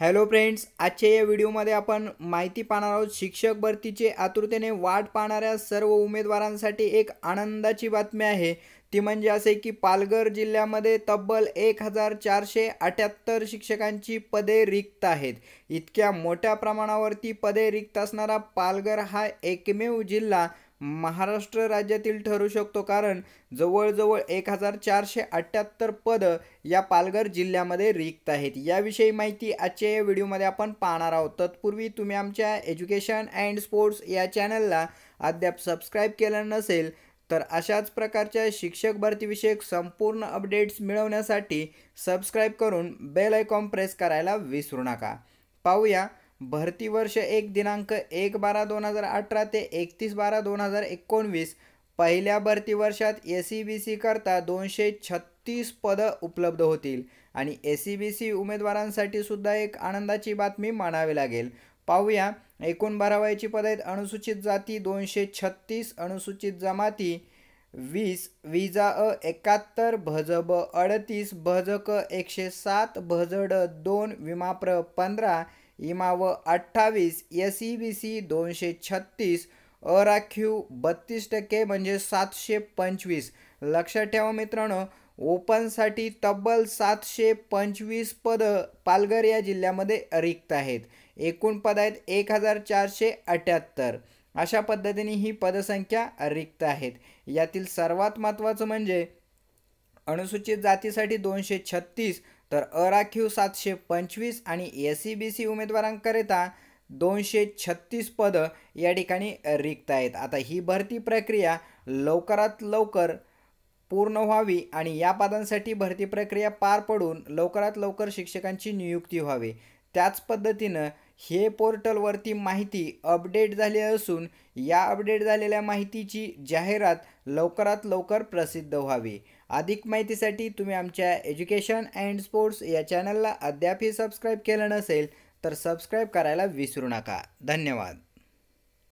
Hello friends आजच्या या व्हिडिओमध्ये आपण माहिती पाहणार आहोत शिक्षक भरतीचे आतुरतेने वाट पाहणाऱ्या सर्व उमेदवारांसाठी एक आनंदाची बातमी आहे. ती म्हणजे असे की पालघर जिल्ह्यामध्ये तब्बल एक हजार चारशे अठ्याहत्तर शिक्षकांची पदे रिक्त आहेत. इतक्या मोठ्या प्रमाणावरती पदे रिक्त असणारा पालघर हा एकमेव जिल्हा महाराष्ट्र राज्यातील ठरू शकतो कारण जवळजवळ एक हजार चारशे अठ्ठ्याहत्तर पदं या पालघर जिल्ह्यामध्ये रिक्त आहेत. याविषयी माहिती आजच्या या व्हिडिओमध्ये आपण पाहणार आहोत. तत्पूर्वी तुम्ही आमच्या एज्युकेशन अँड स्पोर्ट्स या चॅनलला अद्याप सबस्क्राईब केलं नसेल तर अशाच प्रकारच्या शिक्षक भरतीविषयक संपूर्ण अपडेट्स मिळवण्यासाठी सबस्क्राईब करून बेल आयकॉन प्रेस करायला विसरू नका. पाहूया भरती वर्ष एक दिनांक एक बारा दोन हजार अठरा ते एकतीस बारा दोन हजार एकोणवीस. पहिल्या भरती वर्षात एस सी बी सी करता दोनशे छत्तीस पदं उपलब्ध होतील आणि एस सी बी सी उमेदवारांसाठी सुद्धा एक आनंदाची बातमी मानावी लागेल. पाहूया. एकूण बारावायची पदं आहेत. अनुसूचित जाती दोनशे छत्तीस अनुसूचित जमाती वीस विजा अ एकाहत्तर भज ब अडतीस भज क एकशे सात भजड दोन विमाप्र पंधरा इमाव अठ्ठावीस एस ई बी सी दोनशे छत्तीस अराखीव बत्तीस टक्के म्हणजे सातशे पंचवीस. लक्षात ठेवा मित्रांनो ओपनसाठी तब्बल सातशे पंचवीस पदं पालघर या जिल्ह्यामध्ये रिक्त आहेत. एकूण पद आहेत एक हजार चारशे अठ्याहत्तर. अशा पद्धतीने ही पदसंख्या रिक्त आहेत. यातील सर्वात महत्त्वाचं म्हणजे अनुसूचित जातीसाठी दोनशे छत्तीस तर अराखीव सातशे पंचवीस आणि एस सी बी सी उमेदवारांकरिता दोनशे छत्तीस पदं या ठिकाणी रिक्त आहेत. आता ही भरती प्रक्रिया लवकरात लवकर पूर्ण व्हावी आणि या पदांसाठी भरती प्रक्रिया पार पडून लवकरात लवकर शिक्षकांची नियुक्ती व्हावी. त्याच पद्धतीनं हे पोर्टलवरती माहिती अपडेट झाली असून या अपडेट झालेल्या माहितीची जाहिरात लवकरात लवकर प्रसिद्ध व्हावी. अधिक माहितीसाठी तुम्ही आमच्या एज्युकेशन अँड स्पोर्ट्स या चॅनलला अद्यापही सबस्क्राईब केलं नसेल तर सबस्क्राईब करायला विसरू नका. धन्यवाद.